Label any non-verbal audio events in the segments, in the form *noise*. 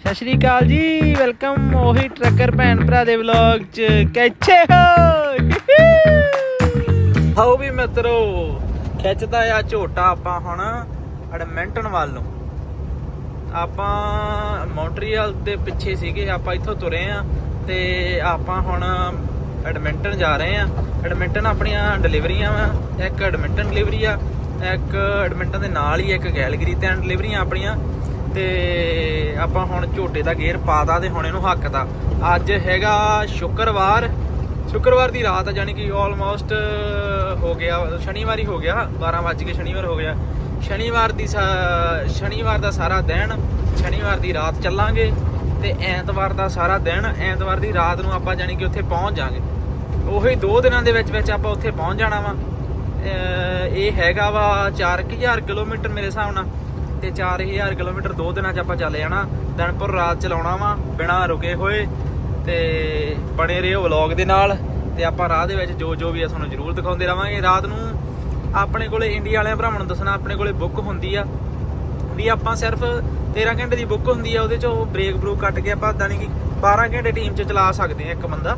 ਸਤਿ ਸ਼੍ਰੀ ਅਕਾਲ ਜੀ, ਵੈਲਕਮ ਉਹੀ ਟਰੱਕਰ ਭੈਣ ਭਰਾ ਦੇ ਵਲੌਗ ਚ। ਕਿੱਥੇ ਹੋ! ਹਾਓ ਵੀ ਮਿੱਤਰੋ ਖਿੱਚਦਾ ਆ ਝੋਟਾ ਆਪਾਂ ਹੁਣ ਐਡਮਿੰਟਨ ਵੱਲ ਨੂੰ। ਆਪਾਂ ਮੌਂਟਰੀਅਲ ਦੇ ਪਿੱਛੇ ਸੀਗੇ, ਆਪਾਂ ਇੱਥੋਂ ਤੁਰੇ ਆ ਤੇ ਆਪਾਂ ਹੁਣ ਐਡਮਿੰਟਨ ਜਾ ਰਹੇ ਆ। ਐਡਮਿੰਟਨ ਆਪਣੀਆਂ ਡਿਲੀਵਰੀਆਂ ਵਾ, ਇੱਕ ਐਡਮਿੰਟਨ ਡਿਲੀਵਰੀ ਆ, ਇੱਕ ਐਡਮਿੰਟਨ ਦੇ ਨਾਲ ਹੀ ਇੱਕ ਗੈਲਗਰੀ ਤੇ ਡਿਲੀਵਰੀਆਂ ਆਪਣੀਆਂ। ਤੇ ਆਪਾਂ ਹੁਣ ਝੋਟੇ ਦਾ ਗੇਅਰ ਪਾਤਾ ਤੇ ਹੁਣ ਇਹਨੂੰ ਹੱਕ ਦਾ ਅੱਜ ਹੈਗਾ ਸ਼ੁੱਕਰਵਾਰ। ਸ਼ੁੱਕਰਵਾਰ ਦੀ ਰਾਤ ਜਾਨੀ ਕਿ ਆਲਮੋਸਟ ਹੋ ਗਿਆ, ਸ਼ਨੀਵਾਰ ਹੋ ਗਿਆ। 12 ਵਜੇ ਕੇ ਸ਼ਨੀਵਾਰ ਹੋ ਗਿਆ। ਸ਼ਨੀਵਾਰ ਦੀ ਸਾ- ਸ਼ਨੀਵਾਰ ਦਾ ਸਾਰਾ ਦਿਨ, ਸ਼ਨੀਵਾਰ ਦੀ ਰਾਤ ਚੱਲਾਂਗੇ ਤੇ ਐਤਵਾਰ ਦਾ ਸਾਰਾ ਦਿਨ, ਐਤਵਾਰ ਦੀ ਰਾਤ ਨੂੰ ਆਪਾਂ ਜਾਨੀ ਕਿ ਉੱਥੇ ਪਹੁੰਚ ਜਾਾਂਗੇ। ਉਹੀ 2 ਦਿਨਾਂ ਦੇ ਵਿੱਚ ਵਿੱਚ ਆਪਾਂ ਉੱਥੇ ਪਹੁੰਚ ਜਾਣਾ ਵਾ। ਇਹ ਹੈਗਾ ਵਾ 4000 ਕਿਲੋਮੀਟਰ ਮੇਰੇ ਹਿਸਾਬ ਨਾਲ। ਤੇ 4000 ਕਿਲੋਮੀਟਰ ਦੋ ਦਿਨਾਂ 'ਚ ਆਪਾਂ ਚੱਲ ਜਾਣਾ। ਦਿਨਪੁਰ ਰਾਤ ਚਲਾਉਣਾ ਵਾ, ਬਿਨਾਂ ਰੁਕੇ ਹੋਏ। ਤੇ ਬਣੇ ਰਹੋ ਵਲੌਗ ਦੇ ਨਾਲ। ਤੇ ਆਪਾਂ ਰਾਹ ਦੇ ਵਿੱਚ ਜੋ ਜੋ ਵੀ ਆ ਤੁਹਾਨੂੰ ਜ਼ਰੂਰ ਦਿਖਾਉਂਦੇ ਰਵਾਂਗੇ। ਰਾਤ ਨੂੰ ਆਪਣੇ ਕੋਲੇ ਇੰਡੀਆ ਵਾਲਿਆਂ ਭਰਾਵਾਂ ਨੂੰ ਦੱਸਣਾ, ਆਪਣੇ ਕੋਲੇ ਬੁੱਕ ਹੁੰਦੀ ਆ। ਵੀ ਆਪਾਂ ਸਿਰਫ 13 ਘੰਟੇ ਦੀ ਬੁੱਕ ਹੁੰਦੀ ਆ, ਉਹਦੇ 'ਚ ਉਹ ਬ੍ਰੇਕ ਬਰੂਕ ਕੱਟ ਕੇ ਆਪਾਂ ਦਾਨੀ ਕਿ 12 ਘੰਟੇ ਟੀਮ 'ਚ ਚਲਾ ਸਕਦੇ ਆ ਇੱਕ ਬੰਦਾ।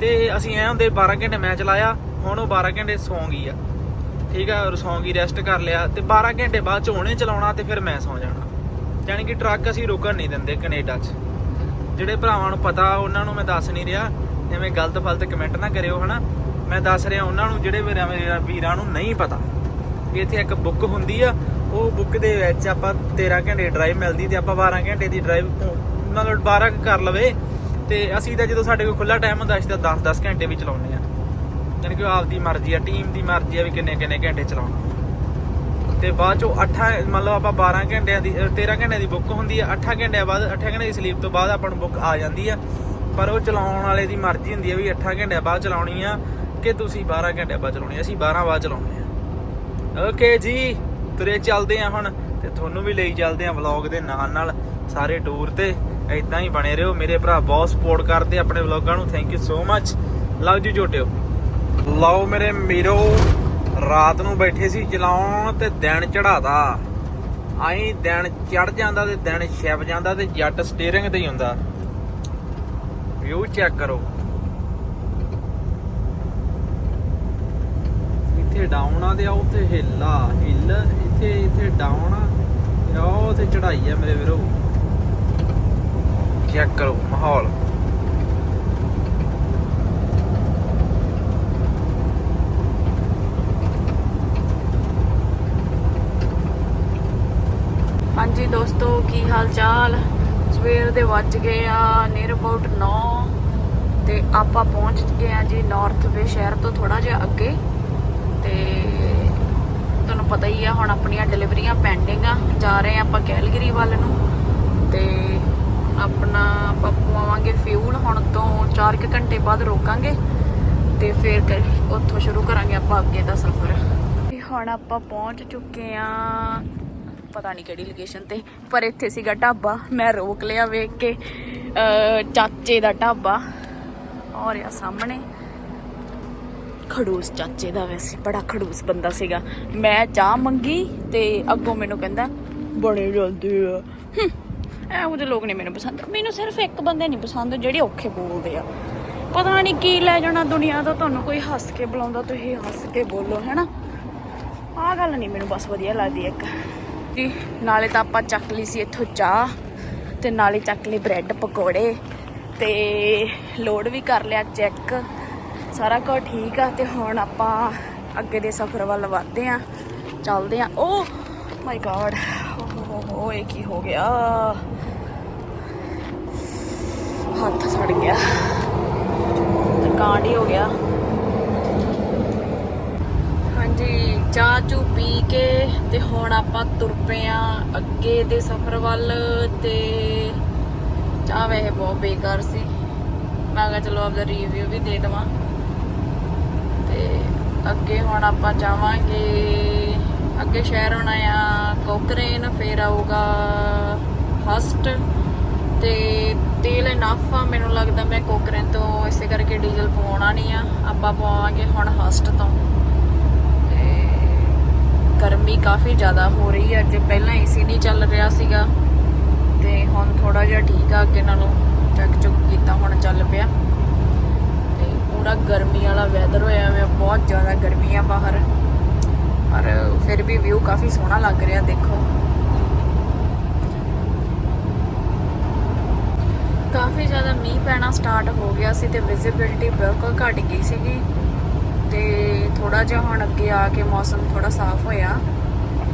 ਤੇ ਅਸੀਂ ਐ ਹੁੰਦੇ 12 ਘੰਟੇ ਮੈਂ ਚਲਾਇਆ, ਹੁਣ ਉਹ 12 ਘੰਟੇ ਸੌਂ ਗਈ ਆ। ਠੀਕ ਆ, ਔਰ ਸੌਂ ਗਈ ਰੈਸਟ ਕਰ ਲਿਆ ਤੇ 12 ਘੰਟੇ ਬਾਅਦ ਚ ਉਹਨੇ ਚਲਾਉਣਾ ਤੇ ਫਿਰ ਮੈਂ ਸੌਂ ਜਾਣਾ। ਯਾਨੀ ਕਿ ਟਰੱਕ ਅਸੀਂ ਰੋਕਣ ਨਹੀਂ ਦਿੰਦੇ ਕੈਨੇਡਾ 'ਚ। ਜਿਹੜੇ ਭਰਾਵਾਂ ਨੂੰ ਪਤਾ, ਉਹਨਾਂ ਨੂੰ ਮੈਂ ਦੱਸ ਨਹੀਂ ਰਿਹਾ। ਐਵੇਂ ਗਲਤ ਫਲਤ ਕਮੈਂਟ ਨਾ ਕਰਿਓ, ਹਨਾ? ਮੈਂ ਦੱਸ ਰਿਹਾ ਉਹਨਾਂ ਨੂੰ, ਜਿਹੜੇ ਮੇਰੇ ਵੀਰਾਂ- ਨੂੰ ਨਹੀਂ ਪਤਾ। ਵੀ ਇੱਥੇ ਇੱਕ ਬੁੱਕ ਹੁੰਦੀ ਆ, ਉਹ ਬੁੱਕ ਦੇ ਵਿੱਚ ਆਪਾਂ 13 ਘੰਟੇ ਡਰਾਈਵ ਮਿਲਦੀ ਤੇ ਆਪਾਂ 12 ਘੰਟੇ ਦੀ ਡਰਾਈਵ ਮਤਲਬ 12 ਕੁ ਕਰ ਲਵੇ। ਤੇ ਅਸੀਂ ਤਾਂ ਜਦੋਂ ਸਾਡੇ ਕੋਲ ਖੁੱਲਾ ਟਾਈਮ ਹੁੰਦਾ, ਅਸੀਂ ਤਾਂ 10-10 ਘੰਟੇ ਵੀ ਚਲਾਉਂਦੇ ਆ। ਯਾਨੀ ਕਿ ਉਹ ਆਪਦੀ ਮਰਜ਼ੀ ਆ ਟੀਮ ਦੀ ਮਰਜ਼ੀ ਆ ਵੀ ਕਿੰਨੇ ਕਿੰਨੇ ਘੰਟੇ ਚਲਾਉਣਾ। ਤੇ ਬਾਅਦ ਚੋਂ 8 ਮਤਲਬ ਆਪਾਂ 12 ਘੰਟਿਆਂ ਦੀ ਅ, 13 ਘੰਟਿਆਂ ਦੀ ਬੁੱਕ ਹੁੰਦੀ ਆ 8 ਘੰਟਿਆਂ ਬਾਅਦ 8 ਘੰਟੇ ਦੀ ਸਲੀਪ ਤੋਂ ਬਾਅਦ ਆਪਾਂ ਨੂੰ ਬੁੱਕ ਆ ਜਾਂਦੀ ਆ। ਪਰ ਉਹ ਚਲਾਉਣ ਵਾਲੇ ਦੀ ਮਰਜ਼ੀ ਹੁੰਦੀ ਆ ਵੀ 8 ਘੰਟਿਆਂ ਬਾਅਦ ਚਲਾਉਣੀ ਆ ਕਿ ਤੁਸੀਂ 12 ਘੰਟਿਆਂ ਬਾਅਦ ਚਲਾਉਣੀ ਆ। ਅਸੀਂ 12 ਬਾਅਦ ਚਲਾਉਂਦੇ ਆ। ਓਕੇ ਜੀ ਤੁਰੇ ਚੱਲਦੇ ਆ ਹੁਣ ਤੇ ਤੁਹਾਨੂੰ ਵੀ ਲਈ ਚੱਲਦੇ ਆ ਵਲੌਗ ਦੇ ਨਾਲ ਨਾਲ ਸਾਰੇ ਟੂਰ ਤੇ। ਇਦਾਂ ਹੀ ਬਣੇ ਰਹੋ। ਮੇਰੇ ਭਰਾ ਬਹੁਤ ਸਪੋਰਟ ਕਰਦੇ ਆਪਣੇ ਵਲੌਗਾਂ ਨੂੰ। Thank you so much love ਜੀ ਝੋਟਿਓ ਲਓ ਮੇਰੇ ਮੀਰੋ, ਰਾਤ ਨੂੰ ਬੈਠੇ ਸੀ ਚਲਾਉਣ ਤੇ ਦਿਨ ਚੜਾਦਾ ਆਈ ਦਿਨ ਚੜ ਜਾਂਦਾ ਤੇ ਦਿਨ ਛਿਪ ਜਾਂਦਾ ਤੇ ਜੱਟ ਸਟੀਅਰਿੰਗ ਤੇ ਹੀ ਹੁੰਦਾ। ਵਿਊ ਚੈੱਕ ਕਰੋ। ਇੱਥੇ ਡਾਊਨ ਆ ਤੇ ਆ ਉੱਥੇ ਹਿੱਲ ਆ। ਹਿੱਲ ਇੱਥੇ ਇੱਥੇ ਡਾਊਨ ਆ ਤੇ ਆ ਉੱਥੇ ਚੜਾਈ ਆ ਮੇਰੇ ਵੀਰੋ। ਚੈੱਕ ਕਰੋ ਮਾਹੌਲ। ਹਾਂਜੀ ਦੋਸਤੋ, ਕੀ ਹਾਲ ਚਾਲ ਸਵੇਰ ਦੇ ਵੱਜ ਗਏ ਆ ਨੀਅਰ ਅਬਾਊਟ 9 ਤੇ ਆਪਾਂ ਪਹੁੰਚ ਗਏ ਆ ਜੀ ਨਾਰਥ ਵੇ ਸ਼ਹਿਰ ਤੋਂ ਥੋੜਾ ਜਿਹਾ ਅੱਗੇ। ਤੇ ਤੁਹਾਨੂੰ ਪਤਾ ਹੀ ਆ, ਹੁਣ ਆਪਣੀਆਂ ਡਿਲੀਵਰੀਆਂ ਪੈਂਡਿੰਗ ਆ। ਜਾ ਰਹੇ ਆ ਆਪਾਂ ਕੈਲਗਰੀ ਵੱਲ ਨੂੰ। ਤੇ ਆਪਣਾ ਆਪਾਂ ਪਵਾਵਾਂਗੇ ਫਿਊਲ ਹੁਣ ਤੋਂ 4 ਕੁ ਘੰਟੇ ਬਾਅਦ ਰੋਕਾਂਗੇ। ਤੇ ਫਿਰ ਕਰ- ਉੱਥੋਂ ਸ਼ੁਰੂ ਕਰਾਂਗੇ ਆਪਾਂ ਅੱਗੇ ਦਾ ਸਫ਼ਰ। ਤੇ ਹੁਣ ਆਪਾਂ ਪਹੁੰਚ ਚੁੱਕੇ ਆ ਪਤਾ ਨਹੀਂ ਕਿਹੜੀ ਲੋਕੇਸ਼ਨ ਤੇ, ਪਰ ਇੱਥੇ ਸੀਗਾ ਢਾਬਾ। ਮੈਂ ਰੋਕ ਲਿਆ ਵੇਖ ਕੇ। ਚਾਚੇ ਦਾ ਢਾਬਾ। ਔਰ ਆ ਸਾਹਮਣੇ ਖੜੂਸ ਚਾਚੇ ਦਾ ਵੈਸੇ, ਬੜਾ ਖੜੂਸ ਬੰਦਾ ਸੀਗਾ। ਮੈਂ ਚਾਹ ਮੰਗੀ ਤੇ ਅੱਗੋਂ ਮੈਨੂੰ ਕਹਿੰਦਾ, ਬੜੇ ਜਲਦੀ ਆ। ਇਹੋ ਜਿਹੇ ਲੋਕ ਨੇ ਮੈਨੂੰ ਪਸੰਦ। ਮੈਨੂੰ ਸਿਰਫ ਇੱਕ ਬੰਦੇ ਨਹੀਂ ਪਸੰਦ, ਜਿਹੜੇ ਔਖੇ ਬੋਲਦੇ ਆ। ਪਤਾ ਨਹੀਂ ਕੀ ਲੈ ਜਾਣਾ ਦੁਨੀਆ ਤੋਂ ਤੁਹਾਨੂੰ ਕੋਈ ਹੱਸ ਕੇ ਬੁਲਾਉਂਦਾ, ਤੁਸੀਂ ਹੱਸ ਕੇ ਬੋਲੋ, ਹੈਨਾ? ਆਹ ਗੱਲ ਨਹੀਂ ਮੈਨੂੰ ਬਸ ਵਧੀਆ ਲੱਗਦੀ ਇੱਕ। ਜੀ ਨਾਲੇ ਤਾਂ ਆਪਾਂ ਚੱਕ ਲਈ ਸੀ ਇੱਥੋਂ ਚਾਹ ਤੇ ਨਾਲੇ ਚੱਕ ਲਈ ਬ੍ਰੈਡ ਪਕੌੜੇ ਤੇ ਲੋਡ ਵੀ ਕਰ ਲਿਆ ਚੈੱਕ ਸਾਰਾ ਕੁਝ ਠੀਕ ਆ ਤੇ ਹੁਣ ਆਪਾਂ ਅੱਗੇ ਦੇ ਸਫ਼ਰ ਵੱਲ ਵਧਦੇ ਆ, ਚੱਲਦੇ ਆ। ਓ ਮਾਈ ਗॉड ਓ ਹੋ ਇਹ ਕੀ ਹੋ ਗਿਆ? ਹੱਥ ਸੜ ਗਿਆ। ਤੇ ਕਾਂਡ ਹੀ ਹੋ ਗਿਆ ਹਾਂਜੀ ਚਾਹ ਚੂ ਪੀ ਕੇ ਤੇ ਹੁਣ ਆਪਾਂ ਤੁਰ ਪਏ ਆ ਅੱਗੇ ਦੇ ਸਫ਼ਰ ਵੱਲ ਤੇ ਚਾਹ ਵੈਸੇ ਬਹੁਤ ਬੇਕਾਰ ਸੀ। ਮੈਂ ਕਿਹਾ ਚਲੋ ਆਪਦਾ ਰਿਵਿਊ ਵੀ ਦੇ ਦਵਾਂ। ਤੇ ਅੱਗੇ ਹੁਣ ਆਪਾਂ ਜਾਵਾਂਗੇ, ਅੱਗੇ ਸ਼ਹਿਰ ਹੋਣਾ ਆ, ਕੋਕਰੇਨ, ਫਿਰ ਆਊਗਾ ਹਸਟ ਤੇ ਤੇਲ ਇਨਫ ਆ, ਮੈਨੂੰ ਲੱਗਦਾ ਮੈਂ ਕੋਕਰੇਨ ਤੋਂ ਇਸੇ ਕਰਕੇ ਡੀਜ਼ਲ ਪਵਾਉਣਾ ਨਹੀਂ ਆ। ਆਪਾਂ ਪਵਾਵਾਂਗੇ ਹੁਣ ਹਸਟ ਤੋਂ। ਗਰਮੀ ਕਾਫੀ ਜ਼ਿਆਦਾ ਹੋ ਰਹੀ ਹੈ ਅੱਜ ਪਹਿਲਾਂ ਏਸੀ ਨਹੀਂ ਚੱਲ ਰਿਹਾ ਸੀਗਾ। ਤੇ ਹੁਣ ਥੋੜਾ ਜਿਹਾ ਠੀਕ ਆ, ਅੱਗੇ ਨਾਲੋਂ ਚੈੱਕ ਚੁੱਕ ਕੀਤਾ, ਹੁਣ ਚੱਲ ਪਿਆ। ਤੇ ਪੂਰਾ ਗਰਮੀ ਵਾਲਾ ਵੈਦਰ ਹੋਇਆ ਹੋਇਆ, ਬਹੁਤ ਜ਼ਿਆਦਾ ਗਰਮੀ ਆ ਬਾਹਰ। ਪਰ ਫਿਰ ਵੀ ਵਿਊ ਕਾਫੀ ਸੋਹਣਾ ਲੱਗ ਰਿਹਾ, ਦੇਖੋ। ਕਾਫੀ ਜ਼ਿਆਦਾ ਮੀਂਹ ਪੈਣਾ ਸਟਾਰਟ ਹੋ ਗਿਆ ਸੀ ਤੇ ਵਿਜ਼ਿਬਿਲਟੀ ਬਿਲਕੁਲ ਘਟ ਗਈ ਸੀਗੀ। ਤੇ ਥੋੜਾ ਜਿਹਾ ਹੁਣ ਅੱਗੇ ਆ ਕੇ ਮੌਸਮ ਥੋੜਾ ਸਾਫ਼ ਹੋਇਆ,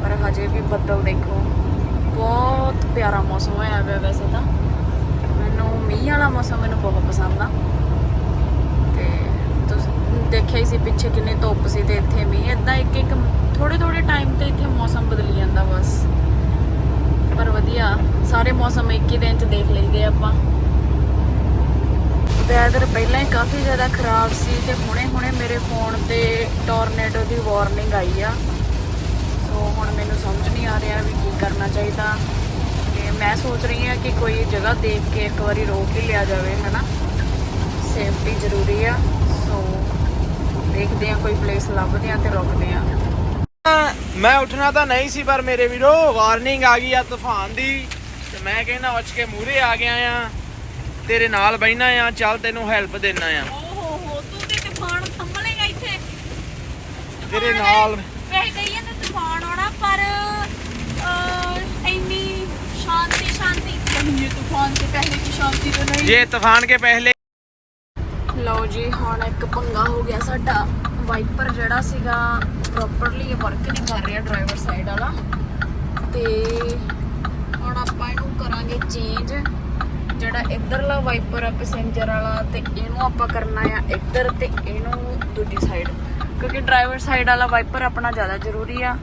ਪਰ ਹਜੇ ਵੀ ਬੱਦਲ ਦੇਖੋ। ਬਹੁਤ ਪਿਆਰਾ ਮੌਸਮ ਹੋਇਆ ਹੋਇਆ ਵੈਸੇ ਤਾਂ। ਮੈਨੂੰ ਮੀਂਹ ਵਾਲਾ ਮੌਸਮ ਮੈਨੂੰ ਬਹੁਤ ਪਸੰਦ ਆ। ਤੇ ਤੁਸੀਂ, ਦੇਖਿਆ ਹੀ ਸੀ ਪਿੱਛੇ ਕਿੰਨੀ ਧੁੱਪ ਸੀ ਤੇ ਇੱਥੇ ਮੀਂਹ ਇਦਾਂ ਇੱਕ ਇੱਕ ਥੋੜੇ ਥੋੜੇ ਟਾਈਮ ਤੇ ਇੱਥੇ ਮੌਸਮ ਬਦਲੀ ਜਾਂਦਾ ਬਸ। ਪਰ ਵਧੀਆ, ਸਾਰੇ ਮੌਸਮ ਇੱਕ ਹੀ ਦਿਨ ਚ ਦੇਖ ਲਈਦੇ ਆਪਾਂ। ਵੈਦਰ ਪਹਿਲਾਂ ਹੀ ਕਾਫੀ ਜ਼ਿਆਦਾ ਖਰਾਬ ਸੀ ਤੇ ਹੁਣੇ-ਹੁਣੇ ਮੇਰੇ ਫੋਨ ਤੇ ਟੋਰਨੇਡੋ ਦੀ ਵਾਰਨਿੰਗ ਆਈ ਆ। ਸੋ ਹੁਣ ਮੈਨੂੰ ਸਮਝ ਨਹੀਂ ਆ ਰਿਹਾ ਵੀ ਕੀ ਕਰਨਾ ਚਾਹੀਦਾ। ਤੇ ਮੈਂ ਸੋਚ ਰਹੀ ਹਾਂ ਕਿ ਕੋਈ ਜਗ੍ਹਾ ਦੇਖ ਕੇ ਇੱਕ ਵਾਰੀ ਰੋਕ ਹੀ ਲਿਆ ਜਾਵੇ, ਹਨਾ? ਸੇਫਟੀ ਜ਼ਰੂਰੀ ਆ। ਸੋ ਦੇਖਦੇ ਆ ਕੋਈ ਪਲੇਸ ਲੱਭਦੇ ਆ ਤੇ ਰੁਕਦੇ ਆ ਮੈਂ ਉੱਠਣਾ ਤਾਂ ਨਹੀਂ ਸੀ, ਪਰ ਮੇਰੇ ਵੀਰੋ, ਵਾਰਨਿੰਗ ਆ ਗਈ ਆ ਤੂਫਾਨ ਦੀ। ਤੇ ਮੈਂ ਕਹਿੰਦਾ ਉੱਚ ਕੇ ਮੂਰੇ ਆ ਗਿਆ ਆ। ਤੇਰੇ ਨਾਲ ਬਹਿਣਾ ਆ ਚੱਲ ਤੈਨੂੰ ਹੈਲਪ ਦੇਣਾ ਆ। ਤੇਰੇ ਨਾਲ ਵੈਸੇ ਕਹੀਏ ਤਾਂ ਤੂਫਾਨ ਆਉਣਾ ਪਰ ਅਹ, ਇੰਨੀ ਸ਼ਾਂਤੀ ਸ਼ਾਂਤੀ। ਨਹੀਂ ਤੂਫਾਨ ਤੇ ਪਹਿਲੇ ਦੀ ਸ਼ਾਂਤੀ ਤਾਂ ਨਹੀਂ। ਜੇ ਤੂਫਾਨ ਕੇ ਪਹਿਲੇ ਲਓ ਜੀ ਹੁਣ ਇੱਕ ਪੰਗਾ ਹੋ ਗਿਆ ਸਾਡਾ। ਵਾਈਪਰ ਜਿਹੜਾ ਸੀਗਾ ਤੇ ਹੁਣ ਆਪਾਂ ਇਹਨੂੰ ਕਰਾਂਗੇ ਚੇਂਜ ਜਿਹੜਾ ਇਧਰਲਾ ਵਾਈਪਰ ਆ ਪੈਸੇਂਜਰ ਵਾਲਾ ਤੇ ਇਹਨੂੰ ਆਪਾਂ ਕਰਨਾ ਆ ਇੱਧਰ ਤੇ ਇਹਨੂੰ ਦੂਜੀ ਸਾਈਡ ਕਿਉਂਕਿ ਡਰਾਈਵਰ ਸਾਈਡ ਵਾਲਾ ਵਾਈਪਰ ਆਪਣਾ ਜ਼ਿਆਦਾ ਜ਼ਰੂਰੀ ਆ।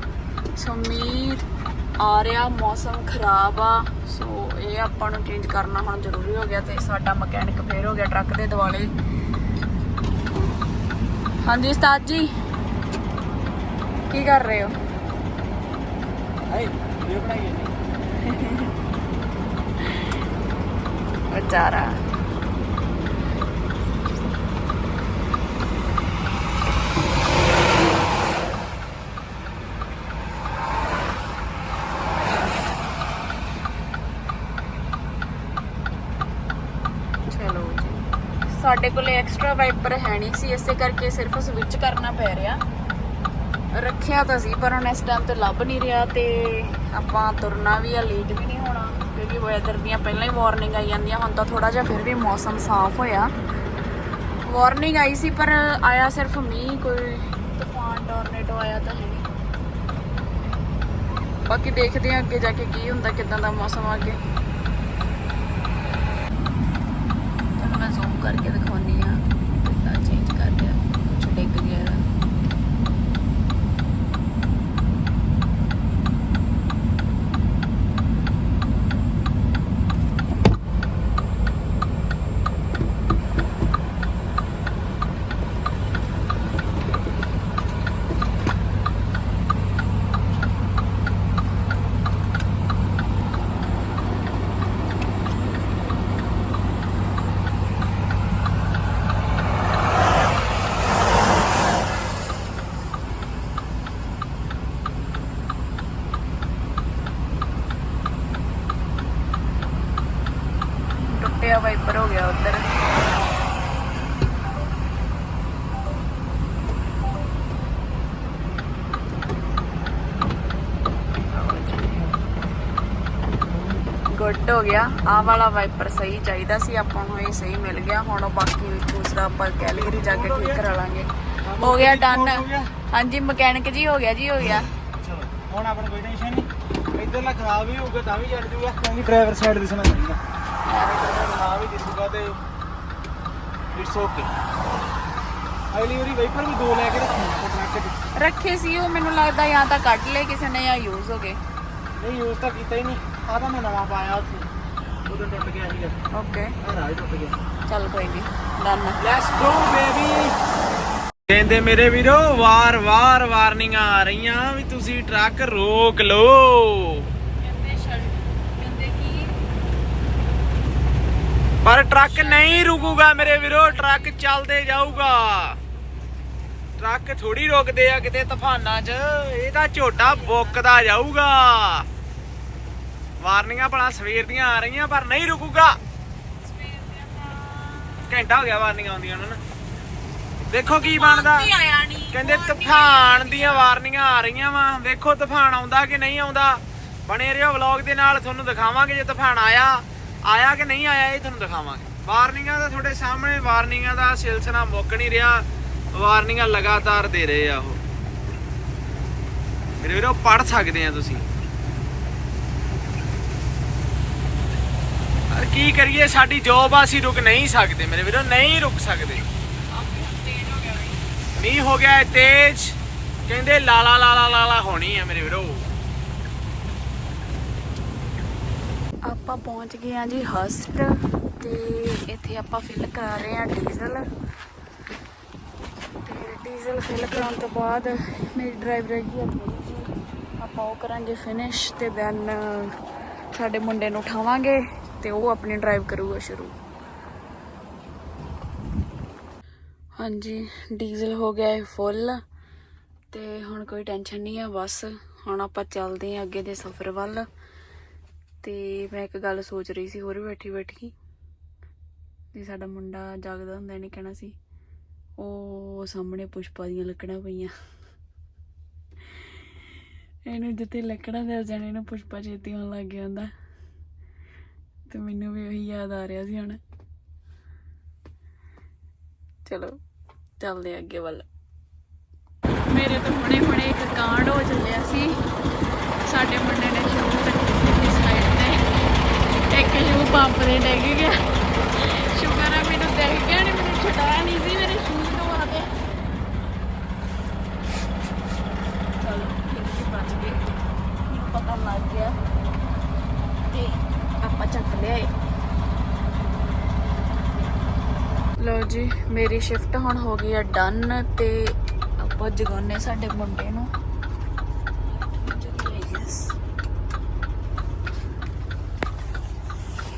ਸੋ ਮੀਂਹ ਆ ਰਿਹਾ ਮੌਸਮ ਖਰਾਬ ਆ। ਸੋ ਇਹ ਆਪਾਂ ਨੂੰ ਚੇਂਜ ਕਰਨਾ ਹੁਣ ਜ਼ਰੂਰੀ ਹੋ ਗਿਆ ਤੇ ਸਾਡਾ ਮਕੈਨਿਕ ਫੇਰ ਹੋ ਗਿਆ ਟਰੱਕ ਦੇ ਦਿਵਾਲੇ ਹਾਂਜੀ ਉਸਤਾਦ ਜੀ ਕੀ ਕਰ ਰਹੇ ਹੋ? ਵਿਚਾਰਾ ਚਲੋ *laughs* ਜੀ। ਸਾਡੇ ਕੋਲੇ ਐਕਸਟਰਾ ਵਾਈਪਰ ਹੈ ਨਹੀਂ ਸੀ, ਇਸੇ ਕਰਕੇ ਸਿਰਫ ਸਵਿਚ ਕਰਨਾ ਪੈ ਰਿਹਾ। ਰੱਖਿਆ ਤਾਂ ਸੀ, ਪਰ ਹੁਣ ਇਸ ਟਾਈਮ ਤੇ ਲੱਭ ਨਹੀਂ ਰਿਹਾ ਤੇ ਆਪਾਂ ਤੁਰਨਾ ਵੀ ਆ ਲੇਟ ਵੀ ਨਹੀਂ ਹੋਣਾ। ਕਿਉਂਕਿ ਵੈਦਰ ਦੀਆਂ ਪਹਿਲਾਂ ਹੀ ਵਾਰਨਿੰਗ ਆਈ ਜਾਂਦੀਆਂ, ਹੁਣ ਤਾਂ ਥੋੜਾ ਜਿਹਾ ਫਿਰ ਵੀ ਮੌਸਮ ਸਾਫ਼ ਹੋਇਆ। ਵਾਰਨਿੰਗ ਆਈ ਸੀ, ਪਰ ਆਇਆ ਸਿਰਫ ਮੀਂਹ, ਕੋਈ ਤੂਫਾਨ ਟੋਰਨੇਡੋ ਆਇਆ ਤਾਂ ਹੈ ਨਹੀਂ। ਬਾਕੀ ਦੇਖਦੇ ਹਾਂ ਅੱਗੇ ਜਾ ਕੇ ਕੀ ਹੁੰਦਾ, ਕਿਦਾਂ ਦਾ ਮੌਸਮ ਆ ਅੱਗੇ। ਮੈਂ ਜ਼ੂਮ ਕਰਕੇ ਦਿਖਾਉਣੀ ਆ ਕਿੰਨਾ ਚੇਂਜ ਕਰ ਰਿਹਾ ਕੁਝ ਡਿੱਗ ਗਿਆ ਇਹਦਾ। ਟੁੱਟਿਆ ਵਾਈਪਰ ਹੋ ਗਿਆ ਉਧਰ। ਗੁੱਡ ਹੋ ਗਿਆ। ਆਹ ਵਾਲਾ ਵਾਈਪਰ ਸਹੀ ਚਾਹੀਦਾ ਸੀ, ਆਪਾਂ ਨੂੰ ਇਹ ਸਹੀ ਮਿਲ ਗਿਆ। ਹੁਣ ਉਹ ਬਾਕੀ ਦੂਸਰਾ ਆਪਾਂ ਕੈਲਗਰੀ ਜਾ ਕੇ ਠੀਕ ਕਰਾ ਲਾਂਗੇ। ਹੋ ਗਿਆ ਡਨ ਹਾਂਜੀ, ਮਕੈਨਿਕ ਜੀ, ਹੋ ਗਿਆ ਜੀ, ਹੋ ਗਿਆ। ਹੁਣ ਆਪਣਾ ਕੋਈ ਟੈਨਸ਼ਨ ਨਹੀਂ। ਇਧਰਲਾ ਖਰਾਬ ਹੀ ਹੋਊਗਾ, ਤਾਂ ਵੀ ਛੱਡ ਜੂਗਾ। ਕਿਉਂਕਿ ਡਰਾਈਵਰ ਸਾਈਡ ਦਿਸਣਾ ਚਾਹੀਦਾ ਨਾ ਵੀ ਦਿਸੂਗਾ ਤੇ ਇਟਸ ਓਕੇ ਅਗਲੀ ਵਾਰੀ ਵਾਈਪਰ ਵੀ ਦੋ ਲੈ ਕੇ ਰੱਖਣਾ ਟਰੱਕ 'ਚ ਰੱਖੇ ਸੀ ਉਹ ਮੈਨੂੰ ਲੱਗਦਾ ਜਾਂ ਤਾਂ ਕੱਢ ਲਏ ਕਿਸੇ ਨੇ ਜਾਂ ਯੂਜ਼ ਹੋ ਗਏ। ਨਹੀਂ ਯੂਜ਼ ਤਾਂ ਕੀਤਾ ਹੀ ਨਹੀਂ। ਆ ਤਾਂ ਮੈਂ ਨਵਾਂ ਪਾਇਆ ਉੱਥੇ। ਉਦੋਂ ਟੁੱਟ ਗਿਆ ਸੀਗਾ। ਓਕੇ ਆ ਰਾਜ ਟੁੱਟ ਗਿਆ। ਚੱਲ ਕੋਈ ਨਹੀਂ ਡਨ ਲੈਟਸ ਗੋ ਬੇਬੀ ਕਹਿੰਦੇ ਮੇਰੇ ਵੀਰੋ ਵਾਰ-ਵਾਰ ਵਾਰਨਿੰਗਾਂ ਆ ਰਹੀਆਂ ਵੀ ਤੁਸੀਂ ਟਰੱਕ ਰੋਕ ਲਓ ਕਹਿੰਦੇ ਸ਼ਰਟ ਕਹਿੰਦੇ ਕੀ ਪਰ ਟਰੱਕ ਨਹੀਂ ਰੁਕੂਗਾ ਮੇਰੇ ਵੀਰੋ ਟਰੱਕ ਚੱਲਦੇ ਜਾਊਗਾ। ਟਰੱਕ ਥੋੜੀ ਰੁਕਦੇ ਆ ਕਿਤੇ ਤੂਫਾਨਾਂ 'ਚ ਇਹ ਤਾਂ ਝੋਟਾ ਬੁੱਕਦਾ ਜਾਊਗਾ। ਵਾਰਨਿੰਗਾਂ ਭਲਾ ਸਵੇਰ ਦੀਆਂ ਆ ਰਹੀਆਂ ਪਰ ਨਹੀਂ ਰੁਕੂਗਾ। ਘੰਟਾ ਹੋ ਗਿਆ ਵਾਰਨਿੰਗਾਂ ਆਉਂਦੀਆਂ ਉਹਨਾਂ ਨੂੰ। ਦੇਖੋ ਕੀ ਬਣਦਾ। ਕਹਿੰਦੇ ਤੂਫਾਨ ਦੀਆਂ ਵਾਰਨਿੰਗਾਂ ਆ ਰਹੀਆਂ ਵਾ। ਵੇਖੋ ਤੂਫਾਨ ਆਉਂਦਾ ਕਿ ਨਹੀਂ ਆਉਂਦਾ। ਬਣੇ ਰਹੋ ਵਲੌਗ ਦੇ ਨਾਲ ਤੁਹਾਨੂੰ ਦਿਖਾਵਾਂਗੇ ਜੇ ਤੂਫਾਨ ਆਇਆ। ਆਇਆ ਕਿ ਨਹੀਂ ਆਇਆ ਇਹ ਤੁਹਾਨੂੰ ਦਿਖਾਵਾਂਗੇ। ਵਾਰਨਿੰਗਾਂ ਦਾ ਤੁਹਾਡੇ ਸਾਹਮਣੇ, ਵਾਰਨਿੰਗਾਂ ਦਾ ਸਿਲਸਿਲਾ ਮੁੱਕ ਨਹੀਂ ਰਿਹਾ। ਵਾਰਨਿੰਗਾਂ ਲਗਾਤਾਰ ਦੇ ਰਹੇ ਆ ਉਹ। ਮੇਰੇ ਵੀਰੋ ਪੜ ਸਕਦੇ ਆ ਤੁਸੀਂ। ਕੀ ਕਰੀਏ, ਸਾਡੀ ਜੋਬ ਆ, ਅਸੀਂ ਰੁਕ ਨਹੀਂ ਸਕਦੇ। ਮੇਰੇ ਵੀਰੋ, ਨਹੀਂ ਰੁਕ ਸਕਦੇ। ਮੀਂਹ ਹੋ ਗਿਆ, ਤੇਜ਼। ਕਹਿੰਦੇ ਲਾਲਾ ਲਾਲਾ ਲਾਲਾ ਹੋਣੀ ਹੈ ਮੇਰੇ ਵੀਰੋ। ਆਪਾਂ ਪਹੁੰਚ ਗਏ ਆ ਜੀ ਹਸਟ ਤੇ ਇੱਥੇ ਆਪਾਂ ਫਿਲ ਕਰਾ ਰਹੇ ਆ ਡੀਜ਼ਲ। ਤੇ ਡੀਜ਼ਲ ਫਿਲ ਕਰਾਉਣ ਤੋਂ ਬਾਅਦ ਮੇਰੀ ਡਰਾਈਵਰ ਹੈਗੀ ਆ ਥੋੜੀ ਜੀ ਆਪਾਂ ਉਹ ਕਰਾਂਗੇ ਫਿਨਿਸ਼ ਤੇ ਦੈਨ ਸਾਡੇ ਮੁੰਡੇ ਨੂੰ ਉਠਾਵਾਂਗੇ ਤੇ ਉਹ ਆਪਣੀ ਡਰਾਈਵ ਕਰੂਗਾ ਸ਼ੁਰੂ। ਹਾਂਜੀ, ਡੀਜ਼ਲ ਹੋ ਗਿਆ ਹੈ ਫੁੱਲ ਤੇ ਹੁਣ ਕੋਈ ਟੈਨਸ਼ਨ ਨਹੀਂ ਆ, ਬਸ ਹੁਣ ਆਪਾਂ ਚੱਲਦੇ ਆ ਅੱਗੇ ਦੇ ਸਫ਼ਰ ਵੱਲ। ਤੇ ਮੈਂ ਇੱਕ ਗੱਲ ਸੋਚ ਰਹੀ ਸੀ, ਹੋਰ ਬੈਠੀ ਬੈਠੀ। ਜੇ ਸਾਡਾ ਮੁੰਡਾ ਜਾਗਦਾ ਹੁੰਦਾ, ਇਹਨੇ ਕਹਿਣਾ ਸੀ, ਉਹ ਸਾਹਮਣੇ ਪੁਸ਼ਪਾ ਦੀਆਂ ਲੱਕੜਾਂ ਪਈਆਂ। ਇਹਨੂੰ ਜਿੱਥੇ ਲੱਕੜਾਂ ਦੇ ਜਾਣੇ ਨੂੰ ਪੁਸ਼ਪਾ ਛੇਤੀ ਆਉਣ ਲੱਗ ਗਿਆ ਹੁੰਦਾ। ਤੇ ਮੈਨੂੰ ਵੀ ਉਹੀ ਯਾਦ ਆ ਰਿਹਾ ਸੀ ਹੁਣ। ਚਲੋ, ਚੱਲਦੇ ਅੱਗੇ ਵੱਲ। ਮੇਰੇ ਤਾਂ ਹੁਣੇ ਹੁਣੇ ਇੱਕ ਕਾਂਡ ਹੋ ਚੱਲਿਆ ਸੀ। ਸਾਡੇ ਮੁੰਡੇ ਨੇ ਸ਼ੂ ਰੱਖੀ ਸੀ ਸਾਈਡ ਤੇ ਇੱਕ ਸ਼ੂ ਪੰਪ ਦੇ ਡਿੱਗ ਗਿਆ। ਸ਼ੁਕਰ ਆ, ਮੈਨੂੰ ਦੇਖ ਗਿਆ ਨਹੀਂ ਮੈਨੂੰ ਛਡਾਇਆ ਨਹੀਂ ਸੀ, ਮੇਰੇ ਸ਼ੂ ਤੋਂ ਆਦੇ ਚਲੋ, ਫਿਰ ਵੀ ਬਚ ਗਏ। ਮੈਨੂੰ ਪਤਾ ਲੱਗ ਗਿਆ। ਤੇ ਆਪਾਂ ਚੱਕ ਲਿਆਏ। ਲੋ ਜੀ, ਮੇਰੀ ਸ਼ਿਫਟ ਹੁਣ ਹੋ ਗਈ ਆ ਡਨ ਤੇ ਆਪਾਂ ਜਗਾਉਨੇ ਸਾਡੇ ਮੁੰਡੇ ਨੂੰ।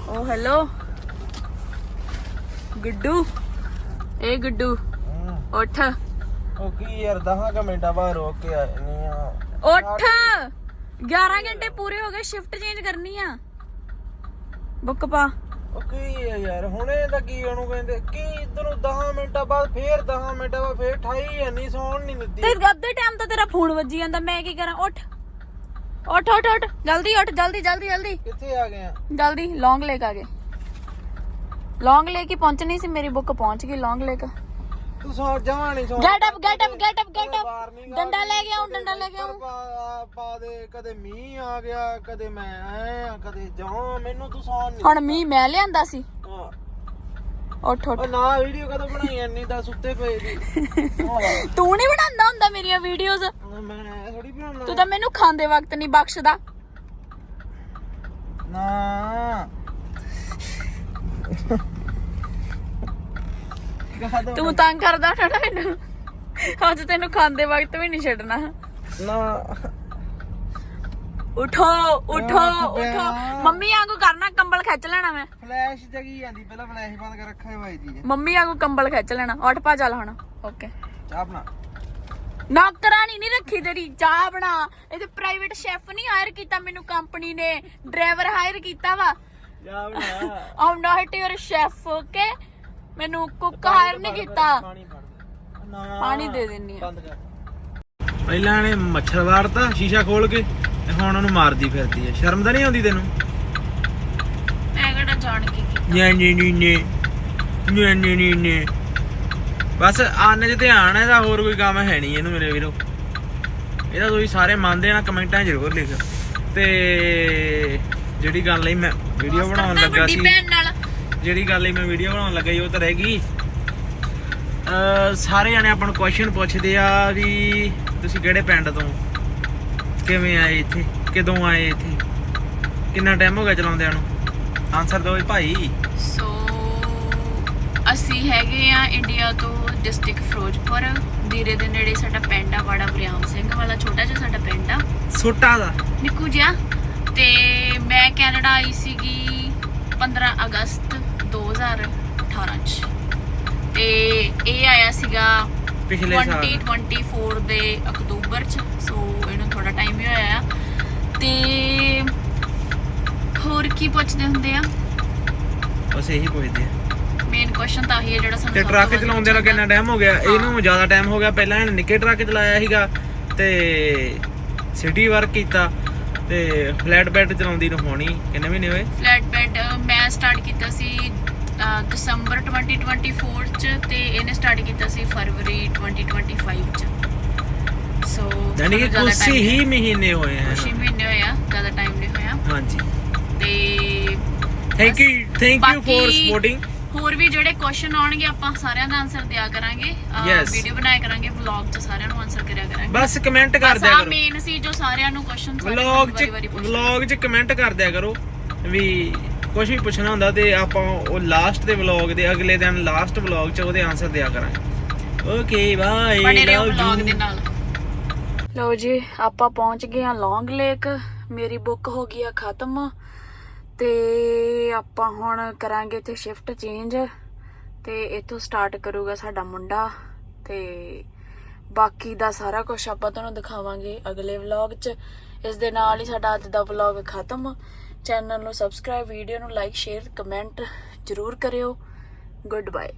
ਓ ਹੈਲੋ ਗੁੱਡੂ। ਏ ਗੁੱਡੂ। ਉੱਠ। ਉਹ ਕੀ ਯਾਰ 10 ਮਿੰਟਾਂ ਬਾਅਦ ਰੋਕ ਕੇ ਨਹੀਂ ਆ। ਉੱਠ। 11 ਘੰਟੇ ਪੂਰੇ ਹੋ ਗਏ ਸ਼ਿਫਟ ਚੇਂਜ ਕਰਨੀ ਆ। ਬੁੱਕ ਪਾ। ਉਹ ਕੀ ਯਾਰ ਹੁਣੇ ਤਾਂ ਕੀ ਉਹਨੂੰ ਕਹਿੰਦੇ ਕੀ ਇਧਰੋਂ 10 ਮਿੰਟਾਂ ਬਾਅਦ ਫੇਰ 10 ਮਿੰਟਾਂ ਬਾਅਦ ਫੇਰ 28 ਨਹੀਂ ਸੌਣ ਨਹੀਂ ਦਿੱਤੀ। ਤੇ ਅੱਧੇ ਟਾਈਮ ਤਾਂ ਤੇਰਾ ਫੋਨ ਵੱਜੀ ਜਾਂਦਾ ਮੈਂ ਕੀ ਕਰਾਂ? ਉੱਠ। ਉੱਠ ਉੱਠ ਉੱਠ। ਜਲਦੀ ਉੱਠ ਜਲਦੀ ਜਲਦੀ ਜਲਦੀ। ਕਿੱਥੇ ਆ ਗਏ ਆ? ਜਲਦੀ ਲੌਂਗ ਲੇਕ ਆ ਗਏ। ਲੌਂਗ ਲੇਕ ਹੀ ਪਹੁੰਚਣੀ ਸੀ ਮੇਰੀ ਬੁੱਕ ਪਹੁੰਚ ਗਈ ਲੌਂਗ ਲੇਕ ਤੂੰ ਸੌ ਜਾਵਾਂ ਨਹੀਂ ਸੌਣ get up get up get up get up ਡੰਡਾ ਲੈ ਆਉਂ ਕਦੇ ਡੰਡਾ ਲੈ ਆਉਂ। ਪਾ ਦੇ ਕਦੇ ਮੀਂਹ ਆ ਗਿਆ ਕਦੇ ਮੈਂ ਆਇਆ ਕਦੇ ਜਾਵਾਂ ਮੈਨੂੰ ਤੂੰ ਸੌਣ ਨਹੀਂ ਹੁਣ ਮੀਂਹ ਮੈਂ ਲਿਆਂਦਾ ਸੀ। ਹਾਂ। ਉੱਠ ਉੱਠ। ਉਹ ਨਾ ਵੀਡੀਓ ਕਦੋਂ ਬਣਾਈ ਐਨੀ ਦਾ ਸੁੱਤੇ ਪਏ ਦੀ। *laughs* ਤੂੰ ਨਹੀਂ ਬਣਾਉਂਦਾ ਹੁੰਦਾ ਮੇਰੀਆਂ ਵੀਡੀਓਜ਼ ਮੈਂ ਥੋੜੀ ਬਣਾਉਣਾ। ਤੂੰ ਤਾਂ ਮੈਨੂੰ ਖਾਂਦੇ ਵਕਤ ਨਹੀਂ ਬਖਸ਼ਦਾ। ਨਾ। ਤੂੰ ਤੰਗ ਕਰਦਾ ਨਾ ਮੈਨੂੰ। ਅੱਜ ਤੈਨੂੰ ਖਾਂਦੇ ਵਕਤ ਵੀ ਨਹੀਂ ਛੱਡਣਾ। ਨਾ। ਉਠੋ ਉਠੋ ਉੱਠ। ਮੰਮੀ ਵਾਂਗੂ ਕਰਨਾ ਕੰਬਲ ਖਿੱਚ ਲੈਣਾ ਮੈਂ। ਫਲੈਸ਼ ਜਗੀ ਜਾਂਦੀ? ਪਹਿਲਾਂ ਫਲੈਸ਼ ਬੰਦ ਕਰ ਰੱਖਿਆ ਹੋਇਆ ਜੀ ਮੰਮੀ ਵਾਂਗੂ ਕੰਬਲ ਖਿੱਚ ਲੈਣਾ। ਉੱਠ ਪਾ ਚੱਲ ਹੁਣ। ਓਕੇ ਚਾਹ ਬਣਾ। ਨੌਕਰਾਨੀ ਨਹੀਂ ਰੱਖੀ ਤੇਰੀ। ਚਾਹ ਬਣਾ। ਇਹ ਤੇ ਪ੍ਰਾਈਵੇਟ ਸ਼ੈਫ ਨਹੀਂ ਹਾਇਰ ਕੀਤਾ ਮੈਨੂੰ ਕੰਪਨੀ ਨੇ। ਡਰਾਈਵਰ ਹਾਇਰ ਕੀਤਾ ਵਾ। ਚਾਹ ਬਣਾ। I'm not your chef okay ਮੈਨੂੰ ਕੁੱਕ ਹਾਇਰ ਨਹੀਂ ਕੀਤਾ। ਪਾਣੀ ਦੇ। ਦਿੰਨੀ ਆ। ਪਹਿਲਾਂ ਨੇ ਮੱਛਰ ਵਾੜਤਾ ਸ਼ੀਸ਼ਾ ਖੋਲ ਕੇ। ਤੇ ਹੁਣ ਉਹਨੂੰ ਮਾਰਦੀ ਫਿਰਦੀ ਹੈ ਸ਼ਰਮ ਤਾਂ ਨਹੀਂ ਆਉਂਦੀ ਤੈਨੂੰ? ਮੈਂ ਕਿਹੜਾ ਜਾਣ ਕੇ ਕੀਤਾ? ਨੇ ਨੇ ਨੇ ਨੇ। ਨੇ ਨੇ ਨੇ ਨੇ। ਬਸ ਆਨੇ ਚ ਧਿਆਨ ਹੈ ਇਹਦਾ ਹੋਰ ਕੋਈ ਕੰਮ ਹੈ ਨਹੀਂ ਇਹਨੂੰ ਮੇਰੇ ਵੀਰੋ। ਇਹਦਾ ਤੁਸੀਂ ਸਾਰੇ ਮੰਨਦੇ ਨਾ ਕਮੈਂਟਾਂ 'ਚ ਜ਼ਰੂਰ ਲਿਖ। ਤੇ ਜਿਹੜੀ ਗੱਲ ਲਈ ਮੈਂ ਵੀਡੀਓ ਬਣਾਉਣ ਲੱਗਾ ਵੱਡੀ ਸੀ ਭੈਣ ਨਾਲ। ਜਿਹੜੀ ਗੱਲ ਲਈ ਮੈਂ ਵੀਡੀਓ ਬਣਾਉਣ ਲੱਗਾ ਸੀ ਉਹ ਤਾਂ ਰਹਿ ਗਈ। ਅ ਸਾਰੇ ਜਣੇ ਆਪਾਂ ਨੂੰ ਕੁਐਸਚਨ ਪੁੱਛਦੇ ਆ ਵੀ ਤੁਸੀਂ ਕਿਹੜੇ ਪਿੰਡ ਤੋਂ? ਕਿਵੇਂ ਆਏ ਇੱਥੇ? ਕਦੋਂ ਆਏ ਇੱਥੇ? ਕਿੰਨਾ ਟਾਈਮ ਹੋ ਗਿਆ ਚਲਾਉਂਦਿਆਂ ਨੂੰ? ਆਨਸਰ ਦਿਓ ਜੀ ਭਾਈ। ਸੋ ਅਸੀਂ ਹੈਗੇ ਆ ਇੰਡੀਆ ਤੋਂ ਡਿਸਟ੍ਰਿਕਟ ਫਿਰੋਜ਼ਪੁਰ। ਦੀਰੇ ਦੇ ਨੇੜੇ ਸਾਡਾ ਪਿੰਡ ਆ ਵਾੜਾ ਬਰਿਆਮ ਸਿੰਘ ਵਾਲਾ ਛੋਟਾ ਜਿਹਾ ਸਾਡਾ ਪਿੰਡ ਆ। ਸੁੱਟਾ ਦਾ? ਨਿੱਕੂ ਜਿਹਾ। ਤੇ ਮੈਂ ਕੈਨੇਡਾ ਆਈ ਸੀਗੀ 15 ਅਗਸਤ 2018 ਚ। ਤੇ ਇਹ ਆਇਆ ਸੀਗਾ ਪਿਛਲੇ ਸਾਲ। 2024 ਦੇ ਅਕਤੂਬਰ ਚ। ਸੋ ਥੋੜਾ ਟਾਈਮ ਹੀ ਹੋਇਆ ਆ। ਤੇ ਹੋਰ ਕੀ ਪੁੱਛਦੇ ਹੁੰਦੇ ਆ? ਬਸ ਇਹੀ ਪੁੱਛਦੇ ਆ। ਮੇਨ ਕੁਐਸਚਨ ਤਾਂ ਆਹੀ ਹੈ ਜਿਹੜਾ ਸਾਨੂੰ ਤੇ ਟਰੱਕ ਚਲਾਉਂਦੇ ਨੂੰ ਪੁੱਛਿਆ ਕਿੰਨਾ ਟਾਈਮ ਹੋ ਗਿਆ? ਇਹਨੂੰ ਜ਼ਿਆਦਾ ਟਾਈਮ ਹੋ ਗਿਆ। ਪਹਿਲਾਂ ਇਹਨੇ ਨਿੱਕੇ ਟਰੱਕ ਚਲਾਇਆ ਸੀਗਾ ਤੇ ਸਿਟੀ ਵਰਕ ਕੀਤਾ ਤੇ ਫਲੈਟ ਬੈਡ ਚਲਾਉਂਦੀ ਨੂੰ ਹੋਣੀ। ਕਿੰਨੇ ਮਹੀਨੇ ਹੋਏ? ਫਲੈਟ ਬੈਡ ਮੈਂ ਸਟਾਰਟ ਕੀਤਾ ਸੀ ਦਸੰਬਰ 2024 ਚ ਤੇ ਇਹਨੇ ਸਟਾਰਟ ਕੀਤਾ ਸੀ ਫਰਵਰੀ 2025 ਚ। ਸੋ ਯਾਨੀ ਕਿ ਕੁਝ ਹੀ ਮਹੀਨੇ ਹੋਏ ਹਨ। ਮਹੀਨੇ ਹੋਏ ਆ ਜ਼ਿਆਦਾ ਟਾਈਮ ਨਹੀਂ ਹੋਇਆ। ਹਾਂਜੀ। ਤੇ thank you thank you for ਬਾਕੀ- ਸਪੋਰਟਿੰਗ ਹੋਰ ਵੀ ਜਿਹੜੇ ਕੁਐਸਚਨ ਆਉਣਗੇ ਆਪਾਂ ਸਾਰਿਆਂ ਦਾ ਆਨਸਰ ਦਿਆ ਕਰਾਂਗੇ। Yes. ਵੀਡੀਓ ਬਣਾਇਆ ਕਰਾਂਗੇ ਵਲੌਗ ਚ ਸਾਰਿਆਂ ਨੂੰ ਆਨਸਰ ਕਰਿਆ ਕਰਾਂਗੇ। ਬਸ ਕਮੈਂਟ ਕਰ ਬਸ ਦਿਆ ਆ ਕਰੋ। ਮੇਨ ਸੀ ਜੋ ਸਾਰਿਆਂ ਨੂੰ ਕੁਐਸਚਨ ਵਲੌਗ ਚ ਵਲੌਗ ਚ ਕਮੈਂਟ ਕਰ ਦਿਆ ਕਰੋ ਵੀ ਕੁਝ ਵੀ ਪੁੱਛਣਾ ਹੁੰਦਾ ਤੇ ਆਪਾਂ ਉਹ ਲਾਸਟ ਦੇ ਵਲੌਗ ਦੇ ਅਗਲੇ ਦਿਨ ਲਾਸਟ ਵਲੌਗ ਚ ਉਹਦੇ ਆਨਸਰ ਦਿਆ ਕਰਾਂਗੇ। ਓਕੇ ਬਾਏ ਬਣੇ ਰਹੋ ਵਲੌਗ ਦੇ ਨਾਲ। ਲਓ ਜੀ, ਆਪਾਂ ਪਹੁੰਚ ਗਏ ਆ ਲੌਂਗ ਲੇਕ ਮੇਰੀ ਬੁੱਕ ਹੋ ਗਈ ਆ ਖਤਮ। ਤੇ ਆਪਾਂ ਹੁਣ ਕਰਾਂਗੇ ਤੇ ਸ਼ਿਫਟ ਚੇਂਜ ਤੇ ਇੱਥੋਂ ਸਟਾਰਟ ਕਰੂਗਾ ਸਾਡਾ ਮੁੰਡਾ। ਤੇ ਬਾਕੀ ਦਾ ਸਾਰਾ ਕੁਝ ਆਪਾਂ ਤੁਹਾਨੂੰ ਦਿਖਾਵਾਂਗੇ ਅਗਲੇ ਵਲੌਗ 'ਚ। ਇਸ ਦੇ ਨਾਲ ਹੀ ਸਾਡਾ ਅੱਜ ਦਾ ਵਲੌਗ ਖਤਮ। ਚੈਨਲ ਨੂੰ ਸਬਸਕ੍ਰਾਈਬ ਵੀਡੀਓ ਨੂੰ ਲਾਈਕ ਸ਼ੇਅਰ ਕਮੈਂਟ ਜਰੂਰ ਕਰਿਓ। Good bye